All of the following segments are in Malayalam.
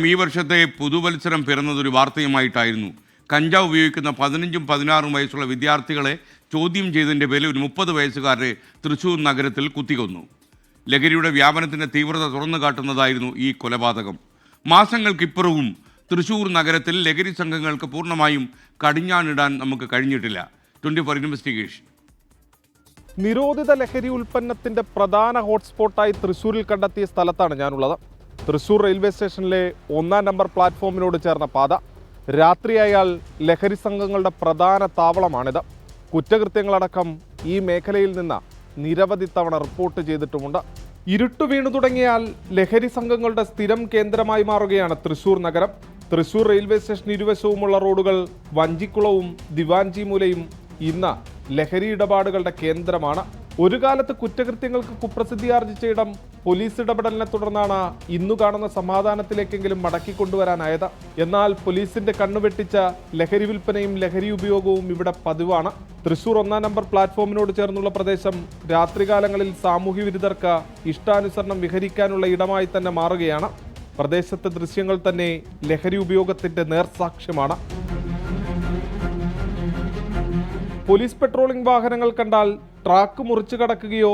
ഈ വർഷത്തെ പുതുവത്സരം പിറന്നതൊരു വാർത്തയുമായിട്ടായിരുന്നു. കഞ്ചാവ് ഉപയോഗിക്കുന്ന പതിനഞ്ചും പതിനാറും വയസ്സുള്ള വിദ്യാർത്ഥികളെ ചോദ്യം ചെയ്തതിന്റെ പേരിൽ ഒരു മുപ്പത് വയസ്സുകാരെ തൃശൂർ നഗരത്തിൽ കുത്തിക്കൊന്നു. ലഹരിയുടെ വ്യാപനത്തിന്റെ തീവ്രത തുറന്നു കാട്ടുന്നതായിരുന്നു ഈ കൊലപാതകം. മാസങ്ങൾക്കിപ്പുറവും തൃശൂർ നഗരത്തിൽ ലഹരി സംഘങ്ങൾക്ക് പൂർണമായും കടിഞ്ഞാണിടാൻ നമുക്ക് കഴിഞ്ഞിട്ടില്ല. Twenty four investigation. നിരോധിത ലഹരി ഉൽപ്പന്നത്തിന്റെ പ്രധാന ഹോട്ട്സ്പോട്ടായി തൃശ്ശൂരിൽ കണ്ടെത്തിയ സ്ഥലത്താണ് ഞാനുള്ളത്. തൃശ്ശൂർ റെയിൽവേ സ്റ്റേഷനിലെ ഒന്നാം നമ്പർ പ്ലാറ്റ്ഫോമിനോട് ചേർന്ന പാത. രാത്രിയായാൽ ലഹരി സംഘങ്ങളുടെ പ്രധാന താവളമാണിത്. കുറ്റകൃത്യങ്ങളടക്കം ഈ മേഖലയിൽ നിന്ന് നിരവധി തവണ റിപ്പോർട്ട് ചെയ്തിട്ടുമുണ്ട്. ഇരുട്ട് വീണു തുടങ്ങിയാൽ ലഹരി സംഘങ്ങളുടെ സ്ഥിരം കേന്ദ്രമായി മാറുകയാണ് തൃശ്ശൂർ നഗരം. തൃശ്ശൂർ റെയിൽവേ സ്റ്റേഷൻ ഇരുവശവുമുള്ള റോഡുകൾ വഞ്ചിക്കുളവും ദിവാൻജി മൂലയും ഇന്ന് ലഹരി ഇടപാടുകളുടെ കേന്ദ്രമാണ്. ഒരു കാലത്ത് കുറ്റകൃത്യങ്ങൾക്ക് കുപ്രസിദ്ധി ആർജിച്ച ഇടം പോലീസ് ഇടപെടലിനെ തുടർന്നാണ് ഇന്നു കാണുന്ന സമാധാനത്തിലേക്കെങ്കിലും മടക്കി മടക്കിക്കൊണ്ടുവരാനായത് എന്നാൽ പോലീസിന്റെ കണ്ണുവെട്ടിച്ച ലഹരി വിൽപ്പനയും ലഹരി ഉപയോഗവും ഇവിടെ പതിവാണ്. തൃശൂർ ഒന്നാം നമ്പർ പ്ലാറ്റ്ഫോമിനോട് ചേർന്നുള്ള പ്രദേശം രാത്രികാലങ്ങളിൽ സാമൂഹ്യ വിരുദ്ധർക്ക് ഇഷ്ടാനുസരണം വിഹരിക്കാനുള്ള ഇടമായി തന്നെ മാറുകയാണ്. പ്രദേശത്തെ ദൃശ്യങ്ങൾ തന്നെ ലഹരി ഉപയോഗത്തിന്റെ നേർസാക്ഷ്യമാണ്. പോലീസ് പെട്രോളിംഗ് വാഹനങ്ങൾ കണ്ടാൽ ട്രാക്ക് മുറിച്ചു കടക്കുകയോ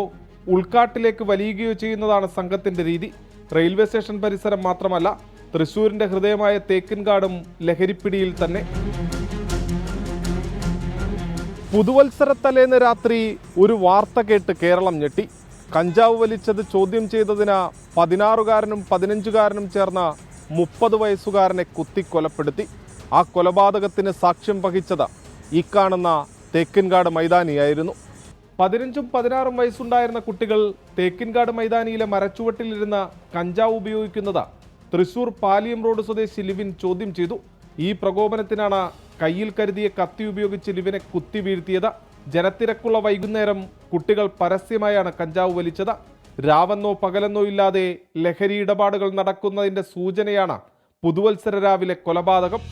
ഉൾക്കാട്ടിലേക്ക് വലിയുകയോ ചെയ്യുന്നതാണ് സംഘത്തിന്റെ രീതി. റെയിൽവേ സ്റ്റേഷൻ പരിസരം മാത്രമല്ല തൃശൂരിന്റെ ഹൃദയമായ തേക്കിൻകാടും ലഹരിപ്പിടിയിൽ തന്നെ. പുതുവത്സരത്തലേന്ന് രാത്രി ഒരു വാർത്ത കേട്ട് കേരളം ഞെട്ടി. കഞ്ചാവ് വലിച്ചത് ചോദ്യം ചെയ്തതിന് പതിനാറുകാരനും പതിനഞ്ചുകാരനും ചേർന്ന മുപ്പത് വയസ്സുകാരനെ കുത്തിക്കൊലപ്പെടുത്തി. ആ കൊലപാതകത്തിന് സാക്ഷ്യം വഹിച്ചത് ഈ കാണുന്ന തേക്കിൻകാട് മൈതാനിയായിരുന്നു. പതിനഞ്ചും പതിനാറും വയസ്സുണ്ടായിരുന്ന കുട്ടികൾ തേക്കിൻകാട് മൈതാനിയിലെ മരച്ചുവട്ടിലിരുന്ന കഞ്ചാവ് ഉപയോഗിക്കുന്നത് തൃശൂർ പാലിയം റോഡ് സ്വദേശി ലിവിൻ ചോദ്യം ചെയ്തു. ഈ പ്രകോപനത്തിനാണ് കയ്യിൽ കരുതിയ കത്തി ഉപയോഗിച്ച് ലിവിനെ കുത്തി വീഴ്ത്തിയത്. ജനത്തിരക്കുള്ള വൈകുന്നേരം കുട്ടികൾ പരസ്യമായാണ് കഞ്ചാവ് വലിച്ചത്. രാവെന്നോ പകലെന്നോ ഇല്ലാതെ ലഹരി ഇടപാടുകൾ നടക്കുന്നതിന്റെ സൂചനയാണ് പുതുവത്സര രാവിലെ കൊലപാതകം.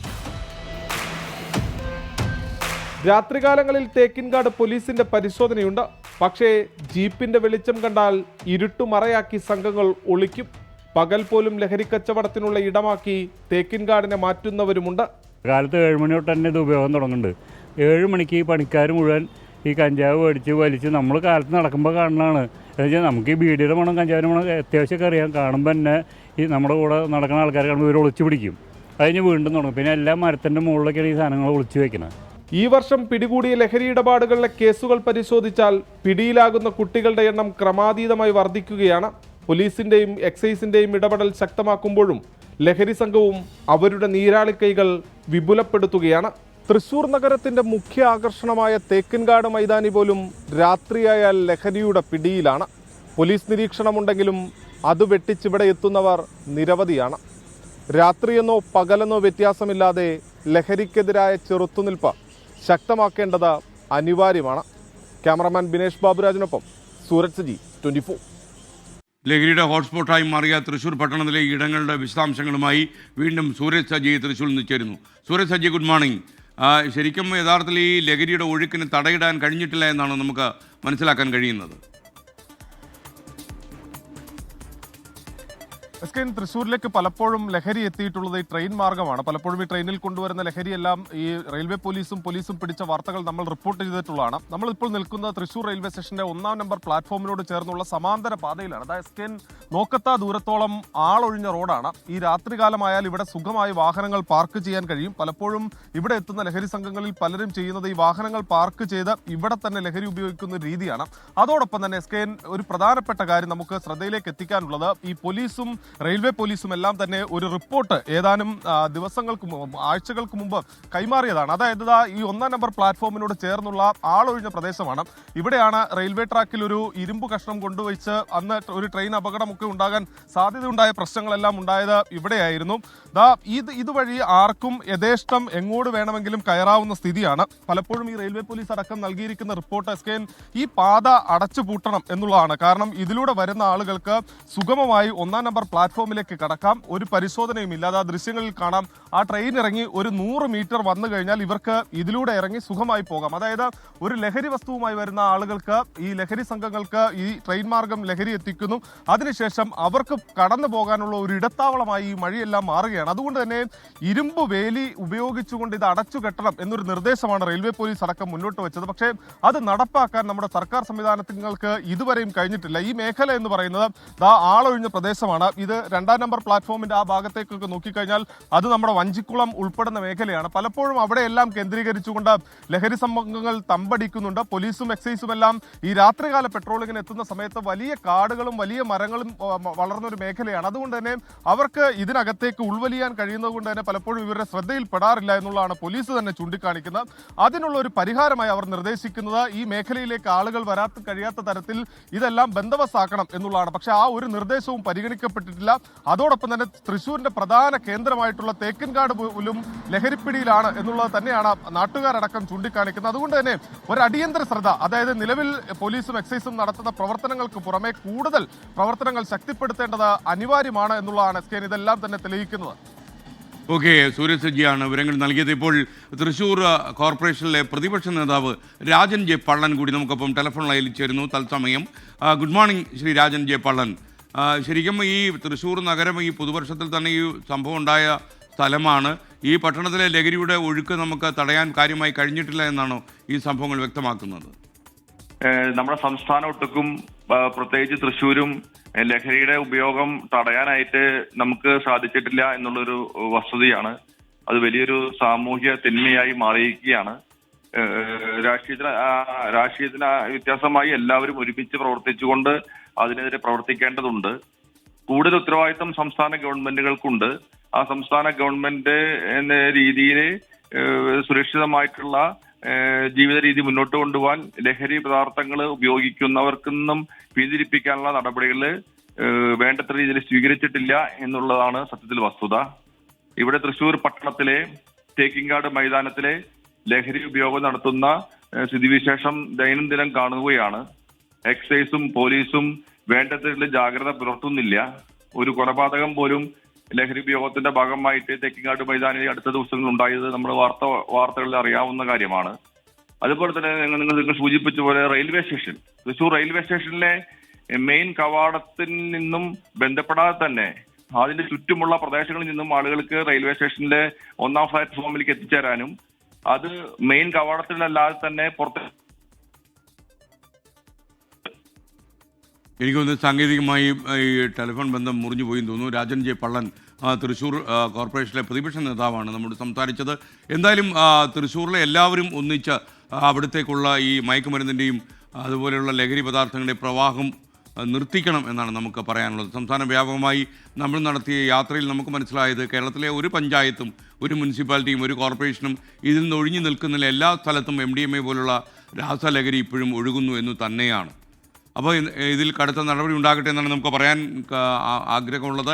രാത്രികാലങ്ങളിൽ തേക്കിൻകാട് പോലീസിന്റെ പരിശോധനയുണ്ട്. പക്ഷേ ജീപ്പിന്റെ വെളിച്ചം കണ്ടാൽ ഇരുട്ടുമറയാക്കി സംഘങ്ങൾ ഒളിക്കും. പകൽ പോലും ലഹരി കച്ചവടത്തിനുള്ള ഇടമാക്കി തേക്കിൻകാടിനെ മാറ്റുന്നവരുമുണ്ട്. കാലത്ത് ഏഴ് മണി തൊട്ട് തന്നെ ഇത് ഉപയോഗം തുടങ്ങുന്നുണ്ട്. ഏഴ് മണിക്ക് ഈ പണിക്കാർ മുഴുവൻ ഈ കഞ്ചാവ് മേടിച്ച് വലിച്ച് നമ്മൾ കാലത്ത് നടക്കുമ്പോൾ കാണുന്നതാണ് എന്നുവെച്ചാൽ നമുക്ക് ഈ ബീഡിയുടെ മണം കഞ്ചാവിന്റെ മണം അത്യാവശ്യമൊക്കെ അറിയാം. കാണുമ്പോൾ തന്നെ ഈ നമ്മുടെ കൂടെ നടക്കുന്ന ആൾക്കാർ കാണുമ്പോൾ ഇവർ ഒളിച്ചു പിടിക്കും. അതിന് വീണ്ടും തുടങ്ങും. പിന്നെ എല്ലാ മരത്തിന്റെ മുകളിലൊക്കെയാണ് ഈ സാധനങ്ങൾ ഒളിച്ചു വെക്കുന്നത് ഈ വർഷം പിടികൂടിയ ലഹരി ഇടപാടുകളിലെ കേസുകൾ പരിശോധിച്ചാൽ പിടിയിലാകുന്ന കുട്ടികളുടെ എണ്ണം ക്രമാതീതമായി വർദ്ധിക്കുകയാണ്. പോലീസിന്റെയും എക്സൈസിന്റെയും ഇടപെടൽ ശക്തമാക്കുമ്പോഴും ലഹരി സംഘവും അവരുടെ നീരാളിക്കൈകൾ വിപുലപ്പെടുത്തുകയാണ്. തൃശൂർ നഗരത്തിന്റെ മുഖ്യ ആകർഷണമായ തേക്കിൻകാട് മൈതാനി പോലും രാത്രിയായാൽ ലഹരിയുടെ പിടിയിലാണ്. പോലീസ് നിരീക്ഷണമുണ്ടെങ്കിലും അത് വെട്ടിച്ചിവിടെ എത്തുന്നവർ നിരവധിയാണ്. രാത്രിയെന്നോ പകലെന്നോ വ്യത്യാസമില്ലാതെ ലഹരിക്കെതിരായ ചെറുത്തുനിൽപ്പ് ശക്തമാക്കേണ്ടത് അനിവാര്യമാണ്. ക്യാമറമാൻ ബിനേഷ് ബാബുരാജിനൊപ്പം സൂരജ് സജി ട്വന്റി ഫോർ. ലഹരിയുടെ ഹോട്ട്സ്പോട്ടായി മാറിയ തൃശൂർ പട്ടണത്തിലെ ഇടങ്ങളുടെ വിശദാംശങ്ങളുമായി വീണ്ടും സൂരജ് സജി തൃശൂരിൽ നിന്ന് ചേരുന്നു. സൂരജ് സജി ഗുഡ് മോർണിംഗ് ശരിക്കും യഥാർത്ഥത്തിൽ ഈ ലഹരിയുടെ ഒഴുക്കിന് തടയിടാൻ കഴിഞ്ഞിട്ടില്ല എന്നാണ് നമുക്ക് മനസ്സിലാക്കാൻ കഴിയുന്നത്. എസ് കെ തൃശ്ശൂരിലേക്ക് പലപ്പോഴും ലഹരി എത്തിയിട്ടുള്ളത് ഈ ട്രെയിൻ മാർഗമാണ്. പലപ്പോഴും ഈ ട്രെയിനിൽ കൊണ്ടുവരുന്ന ലഹരിയെല്ലാം ഈ റെയിൽവേ പോലീസും പോലീസും പിടിച്ച വാർത്തകൾ നമ്മൾ റിപ്പോർട്ട് ചെയ്തിട്ടുള്ളതാണ്. നമ്മളിപ്പോൾ നിൽക്കുന്ന തൃശ്ശൂർ റെയിൽവേ സ്റ്റേഷന്റെ ഒന്നാം നമ്പർ പ്ലാറ്റ്ഫോമിനോട് ചേർന്നുള്ള സമാന്തര പാതയിലാണ്. അതായത് എസ് കെ നോക്കത്താ ദൂരത്തോളം ആളൊഴിഞ്ഞ റോഡാണ്. ഈ രാത്രികാലമായാൽ ഇവിടെ സുഖമായി വാഹനങ്ങൾ പാർക്ക് ചെയ്യാൻ കഴിയും. പലപ്പോഴും ഇവിടെ എത്തുന്ന ലഹരി സംഘങ്ങളിൽ പലരും ചെയ്യുന്നത് ഈ വാഹനങ്ങൾ പാർക്ക് ചെയ്ത് ഇവിടെ തന്നെ ലഹരി ഉപയോഗിക്കുന്ന രീതിയാണ്. അതോടൊപ്പം തന്നെ എസ് ഒരു പ്രധാനപ്പെട്ട കാര്യം നമുക്ക് ശ്രദ്ധയിലേക്ക് എത്തിക്കാനുള്ളത്. ഈ പോലീസും റെയിൽവേ പോലീസും എല്ലാം തന്നെ ഒരു റിപ്പോർട്ട് ഏതാനും ദിവസങ്ങൾക്ക് ആഴ്ചകൾക്ക് മുമ്പ് കൈമാറിയതാണ്. അതായത് ഈ ഒന്നാം നമ്പർ പ്ലാറ്റ്ഫോമിനോട് ചേർന്നുള്ള ആളൊഴിഞ്ഞ പ്രദേശമാണ്. ഇവിടെയാണ് റെയിൽവേ ട്രാക്കിൽ ഒരു ഇരുമ്പ് കഷ്ണം കൊണ്ടുവച്ച് അന്ന് ഒരു ട്രെയിൻ അപകടമൊക്കെ ഉണ്ടാകാൻ സാധ്യതയുണ്ടായ പ്രശ്നങ്ങളെല്ലാം ഉണ്ടായത് ഇവിടെയായിരുന്നു. ദാ ഇത് ഇതുവഴി ആർക്കും യഥേഷ്ടം എങ്ങോട്ട് വേണമെങ്കിലും കയറാവുന്ന സ്ഥിതിയാണ്. പലപ്പോഴും ഈ റെയിൽവേ പോലീസ് അടക്കം നൽകിയിരിക്കുന്ന റിപ്പോർട്ട് എസ് ഈ പാത അടച്ചു പൂട്ടണം എന്നുള്ളതാണ്. കാരണം ഇതിലൂടെ വരുന്ന ആളുകൾക്ക് സുഗമമായി ഒന്നാം നമ്പർ പ്ലാറ്റ്ഫോമിലേക്ക് കടക്കാം. ഒരു പരിശോധനയും ഇല്ലാതെ ആ ദൃശ്യങ്ങളിൽ കാണാം. ആ ട്രെയിൻ ഇറങ്ങി ഒരു നൂറ് മീറ്റർ വന്നു കഴിഞ്ഞാൽ ഇവർക്ക് ഇതിലൂടെ ഇറങ്ങി സുഖമായി പോകാം. അതായത് ഒരു ലഹരി വസ്തുവുമായി വരുന്ന ആളുകൾക്ക് ഈ ലഹരി സംഘങ്ങൾക്ക് ഈ ട്രെയിൻ മാർഗം ലഹരി എത്തിക്കുന്നു. അതിനുശേഷം അവർക്ക് കടന്നു പോകാനുള്ള ഒരു ഇടത്താവളമായി ഈ മഴയെല്ലാം മാറുകയാണ്. അതുകൊണ്ട് തന്നെ ഇരുമ്പ് വേലി ഉപയോഗിച്ചുകൊണ്ട് ഇത് അടച്ചു കെട്ടണം എന്നൊരു നിർദ്ദേശമാണ് റെയിൽവേ പോലീസ് അടക്കം മുന്നോട്ട് വെച്ചത്. പക്ഷേ അത് നടപ്പാക്കാൻ നമ്മുടെ സർക്കാർ സംവിധാനങ്ങൾക്ക് ഇതുവരെയും കഴിഞ്ഞിട്ടില്ല. ഈ മേഖല എന്ന് പറയുന്നത് ദാ ആളൊഴിഞ്ഞ പ്രദേശമാണ്. ഇത് രണ്ടാം നമ്പർ പ്ലാറ്റ്ഫോമിന്റെ ആ ഭാഗത്തേക്കൊക്കെ നോക്കിക്കഴിഞ്ഞാൽ അത് നമ്മുടെ വഞ്ചിക്കുളം ഉൾപ്പെടുന്ന മേഖലയാണ്. പലപ്പോഴും അവിടെയെല്ലാം കേന്ദ്രീകരിച്ചുകൊണ്ട് ലഹരി സംഘങ്ങൾ തമ്പടിക്കുന്നുണ്ട്. പോലീസും എക്സൈസും എല്ലാം ഈ രാത്രികാല പെട്രോളിങ്ങിന് എത്തുന്ന സമയത്ത് വലിയ കാടുകളും വലിയ മരങ്ങളും വളർന്നൊരു മേഖലയാണ്. അതുകൊണ്ട് തന്നെ അവർക്ക് ഇതിനകത്തേക്ക് ഉൾവലിയാൻ കഴിയുന്നത് കൊണ്ട് തന്നെ പലപ്പോഴും ഇവരുടെ ശ്രദ്ധയിൽപ്പെടാറില്ല എന്നുള്ളതാണ് പോലീസ് തന്നെ ചൂണ്ടിക്കാണിക്കുന്നത്. അതിനുള്ള ഒരു പരിഹാരമായി അവർ നിർദ്ദേശിക്കുന്നത് ഈ മേഖലയിലേക്ക് ആളുകൾ വരാത്ത കഴിയാത്ത തരത്തിൽ ഇതെല്ലാം ബന്ധവസാക്കണം എന്നുള്ളതാണ്. പക്ഷേ ആ ഒരു നിർദ്ദേശവും പരിഗണിക്കപ്പെട്ടിട്ടില്ല. അതോടൊപ്പം തന്നെ തൃശ്ശൂരിന്റെ പ്രധാന കേന്ദ്രമായിട്ടുള്ള തേക്കിൻകാട് പോലും ലഹരിപ്പിടിയിലാണ് എന്നുള്ളത് തന്നെയാണ് നാട്ടുകാരടക്കം ചൂണ്ടിക്കാണിക്കുന്നത്. അതുകൊണ്ട് തന്നെ ഒരു അടിയന്തര ശ്രദ്ധ അതായത് നിലവിൽ പോലീസും എക്സൈസും നടത്തുന്ന പ്രവർത്തനങ്ങൾക്ക് പുറമെ കൂടുതൽ പ്രവർത്തനങ്ങൾ ശക്തിപ്പെടുത്തേണ്ടത് അനിവാര്യമാണ് എന്നുള്ളതാണ് എസ് കെ ഇതെല്ലാം തന്നെ തെളിയിക്കുന്നത്. ഓക്കെ സൂര്യസജ്ജിയാണ് വിവരങ്ങൾ നൽകിയത്. ഇപ്പോൾ തൃശ്ശൂർ കോർപ്പറേഷനിലെ പ്രതിപക്ഷ നേതാവ് രാജൻ ജെ പള്ളൻ കൂടി നമുക്കൊപ്പം ടെലിഫോൺ ലൈനിൽ ചേരുന്നു തത്സമയം. Good morning Shri Rajan J Pallan. ശരിക്കും ഈ തൃശ്ശൂർ നഗരം ഈ പുതുവർഷത്തിൽ തന്നെ ഈ സംഭവം ഉണ്ടായ സ്ഥലമാണ്. ഈ പട്ടണത്തിലെ ലഹരിയുടെ ഒഴുക്ക് നമുക്ക് തടയാൻ കാര്യമായി കഴിഞ്ഞിട്ടില്ല എന്നാണോ ഈ സംഭവങ്ങൾ വ്യക്തമാക്കുന്നത്. നമ്മുടെ സംസ്ഥാനം ഒട്ടുക്കും പ്രത്യേകിച്ച് തൃശ്ശൂരും ലഹരിയുടെ ഉപയോഗം തടയാനായിട്ട് നമുക്ക് സാധിച്ചിട്ടില്ല എന്നുള്ളൊരു വസ്തുതയാണ്. അത് വലിയൊരു സാമൂഹ്യ തിന്മയായി മാറിയിരിക്കുകയാണ്. രാഷ്ട്രീയത്തിന് രാഷ്ട്രീയത്തിന് വ്യത്യാസമായി എല്ലാവരും ഒരുമിച്ച് പ്രവർത്തിച്ചുകൊണ്ട് അതിനെതിരെ പ്രവർത്തിക്കേണ്ടതുണ്ട്. കൂടുതൽ ഉത്തരവാദിത്തം സംസ്ഥാന ഗവൺമെന്റുകൾക്കുണ്ട്. ആ സംസ്ഥാന ഗവൺമെന്റ് എന്ന രീതിയിൽ സുരക്ഷിതമായിട്ടുള്ള ജീവിത രീതി മുന്നോട്ട് കൊണ്ടുപോകാൻ ലഹരി പദാർത്ഥങ്ങൾ ഉപയോഗിക്കുന്നവർക്കൊന്നും പിന്തിരിപ്പിക്കാനുള്ള നടപടികൾ വേണ്ടത്ര രീതിയിൽ സ്വീകരിച്ചിട്ടില്ല എന്നുള്ളതാണ് സത്യത്തിൽ വസ്തുത. ഇവിടെ തൃശൂർ പട്ടണത്തിലെ തേക്കിങ്കാട് മൈതാനത്തിലെ ലഹരി ഉപയോഗം നടത്തുന്ന സ്ഥിതിവിശേഷം ദൈനംദിനം കാണുകയാണ്. എക്സൈസും പോലീസും വേണ്ടത്ര ജാഗ്രത പുലർത്തുന്നില്ല. ഒരു കൊലപാതകം പോലും ലഹരി ഉപയോഗത്തിന്റെ ഭാഗമായിട്ട് തെക്കിങ്ങാട് മൈതാനിൽ അടുത്ത ദിവസങ്ങളിൽ ഉണ്ടായത് നമ്മൾ വാർത്ത വാർത്തകളിൽ അറിയാവുന്ന കാര്യമാണ്. അതുപോലെ തന്നെ നിങ്ങൾ നിങ്ങൾ സൂചിപ്പിച്ച പോലെ റെയിൽവേ സ്റ്റേഷൻ തൃശൂർ റെയിൽവേ സ്റ്റേഷനിലെ മെയിൻ കവാടത്തിൽ നിന്നും ബന്ധപ്പെടാതെ തന്നെ അതിന്റെ ചുറ്റുമുള്ള പ്രദേശങ്ങളിൽ നിന്നും ആളുകൾക്ക് റെയിൽവേ സ്റ്റേഷനിലെ ഒന്നാം പ്ലാറ്റ്ഫോമിലേക്ക് എത്തിച്ചേരാനും അത് മെയിൻ കവാടത്തിലല്ലാതെ തന്നെ പുറത്ത് എനിക്ക് തോന്നുന്നു സാങ്കേതികമായി ഈ ടെലിഫോൺ ബന്ധം മുറിഞ്ഞു പോയി തോന്നുന്നു. രാജൻ ജെ പള്ളൻ തൃശ്ശൂർ കോർപ്പറേഷനിലെ പ്രതിപക്ഷ നേതാവാണ് നമ്മോട് സംസാരിച്ചത്. എന്തായാലും തൃശ്ശൂരിലെ എല്ലാവരും ഒന്നിച്ച് അവിടത്തേക്കുള്ള ഈ മയക്കുമരുന്നിന്റെയും അതുപോലെയുള്ള ലഹരി പദാർത്ഥങ്ങളുടെ പ്രവാഹം നിർത്തിക്കണം എന്നാണ് നമുക്ക് പറയാനുള്ളത്. സംസ്ഥാന വ്യാപകമായി നമ്മൾ നടത്തിയ യാത്രയിൽ നമുക്ക് മനസ്സിലായത് കേരളത്തിലെ ഒരു പഞ്ചായത്തും ഒരു മുനിസിപ്പാലിറ്റിയും ഒരു കോർപ്പറേഷനും ഇതിൽ നിന്ന് ഒഴിഞ്ഞു നിൽക്കുന്നില്ല എല്ലാ സ്ഥലത്തും എം ഡി എം എ പോലുള്ള രാസലഹരി ഇപ്പോഴും ഒഴുകുന്നു എന്ന് തന്നെയാണ്. അപ്പോൾ ഇതിൽ കടുത്ത നടപടി ഉണ്ടാകട്ടെ എന്നാണ് നമുക്ക് പറയാൻ ആഗ്രഹമുള്ളത്.